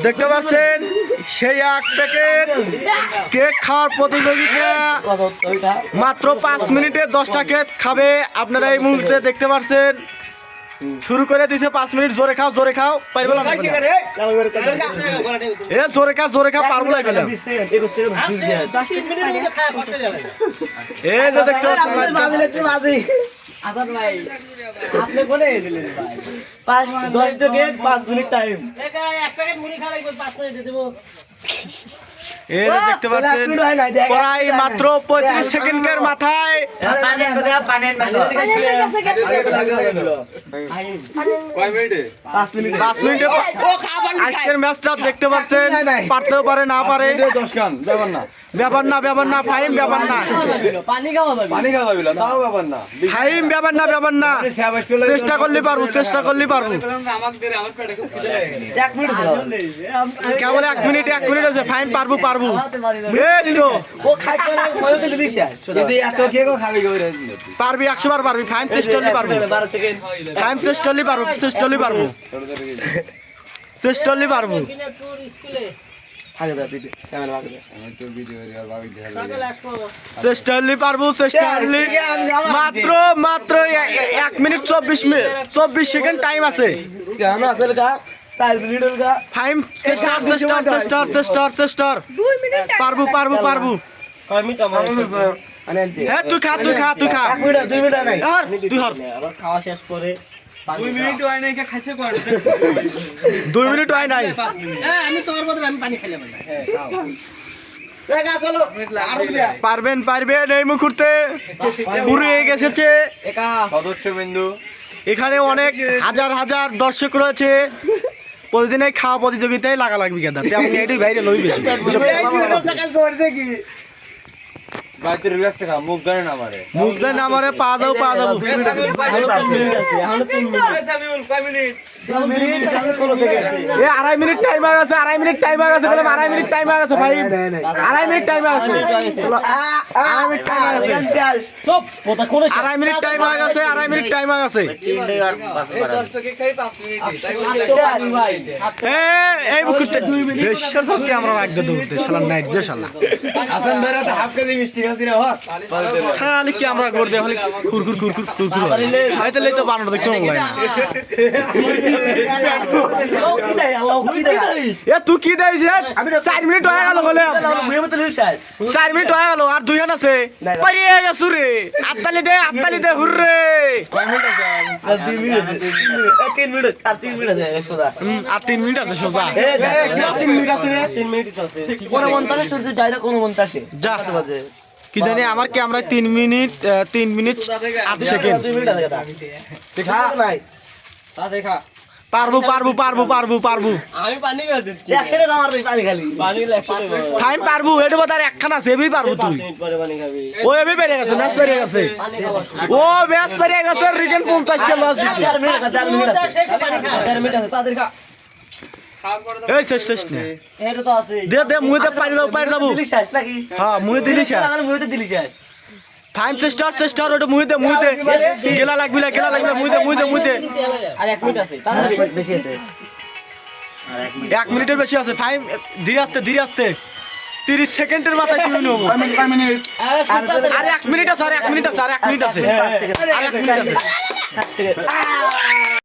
দেখতে পাচ্ছেন? সেই এক প্যাকেট কেক খাওয়ার প্রতিযোগিতা। মাত্র পাঁচ মিনিটে দশটা কেক খাবে। আপনারা এই মুহূর্তে দেখতে পাচ্ছেন। শুরু করে দিছে পাঁচ মিনিট। জোরে খাও জোরে খাও। পারব না। এ, জোরে খা জোরে খা, পারব না এই যে দেখতে পাচ্ছেন। পাঁচ দশটা কেক পাঁচ মিনিট টাইম দেখতে পাচ্ছেন প্রায় মাত্র পঁয়ত্রিশ সেকেন্ডের মাথায়। পাঁচ মিনিট। পাঁচ মিনিটে আজকের ম্যাচটা দেখতে পাচ্ছেন পারতেও পারে না পারে। দশ খান ব্যাপার না। ব্যাপার না ব্যাপার না ফাইম ব্যাপার না। পানি খাওয়া যাবে পানি খাওয়া যাবে না তাও ব্যাপার না। ফাইম ব্যাপার না ব্যাপার না। চেষ্টা করলে পারব চেষ্টা করলে পারব। এক মিনিট কেবল এক মিনিট এক মিনিট আছে ফাইম পারব পারব। পারবি একশো বার পারবি ফাইম চেষ্টা করলে পারব। ফাইম চেষ্টা করলে পারব চেষ্টা করলে পারব। চেষ্টা করলে পারব। চেষ্টা করলে পারব চেষ্টা করলে মাত্র মাত্র এক মিনিট চব্বিশ মিনিট চব্বিশ সেকেন্ড টাইম আছে। কেন আছে ফাইম চেষ্টা চেষ্টা চেষ্টা চেষ্টা চেষ্টা পারব পারব পারব। তুই খা তুই খা তুই খা। দুই মিনিট নাই। তুই হর খাওয়া শেষ করে দুই মিনিট দুই মিনিট হয় নাই। আমি তোমার বদলে আমি পানি খাইলাম পারবেন পারবেন এই মুহূর্তে। পুরো গেছেছে একা। সদস্য বিন্দু এখানে অনেক হাজার হাজার দর্শক রয়েছে। প্রতিদিন খাওয়া প্রতিযোগিতায় লাগা লাগবে কেদা তেমন এটাই বাইরে লই বেশি। বাড়িতে রিল্যাক্স খা মুখ জানে না আমারে মুখ জানে না আমারে পা দাও পা দাও মিনিট গেছে। আড়াই মিনিট টাইম হয়ে বলে আড়াই মিনিট টাইম গেছে ভাই। আড়াই মিনিট টাইম হয়ে গেছে। আড়াই মিনিট টাইম কোন আড়াই মিনিট টাইম গেছে আড়াই মিনিট টাইম এ এই বেশার সত্যি আমরা একদম দৌড়তে শালা নাইট দিয়ে শালা। আসান বেরা তো হাফ কেজি মিষ্টি খাসি রে হক খালি কি আমরা করে দেয় খালি কুরকুর কুরকুর তো বানানো দেখতে মন না। তুই কি দেয় রে চার মিনিট হয়ে গেল বলে চার মিনিট হয়ে গেল আর দুই হান আছে রে আটতালি দে আটতালি মিনিট তিন মিনিট আর তিন মিনিট আছে সোজা তিন মিনিট আছে তিন মিনিট আছে তিন মিনিট আছে কোন মন্তানে সূর্য যায় কোন মন্তাসে যা বাজে কি জানি আমার ক্যামেরায় তিন মিনিট তিন মিনিট আট সেকেন্ড দেখা। পারব পারব পারব পারব। পারব আমি পানি করে দিচ্ছি। একসাথে আমার পানি খালি। পানি একসাথে টাইম পারব এটা বোধ আর একখান আছে এবি পারব তুই। মিনিট পরে পানি খাবি। ও এবি পেরে গেছে ম্যাচ পেরে গেছে। ও ম্যাচ পেরে গেছে রিটেন পঞ্চাশটা লস দিচ্ছে চার মিনিট আছে চার মিনিট আছে। চার মিনিট আছে তাদের খা এই শেষ শেষ নে। এটা তো আছে। দে দে মুইতে পারি দাও পারি দাবো। দিলি শেষ নাকি? হ্যাঁ মুই দিলি শেষ আমার মুইতে দিলি শেষ। টাইম সিস্টার সিস্টার ওটা মুইতে মুইতে গেলা লাগবি না গেলা লাগবে মুইতে মুইতে মুইতে আর এক মিনিট আছে তাড়াতাড়ি বেশি আছে। এক মিনিটের বেশি আছে। ফাইম ধীরে আসতে ধীরে আসতে। তিরিশ সেকেন্ডের মাথায় কি নেব। আর এক মিনিট আছে। আর এক মিনিট আছে আর এক মিনিট আছে আর এক মিনিট আছে। সেকেন্ড।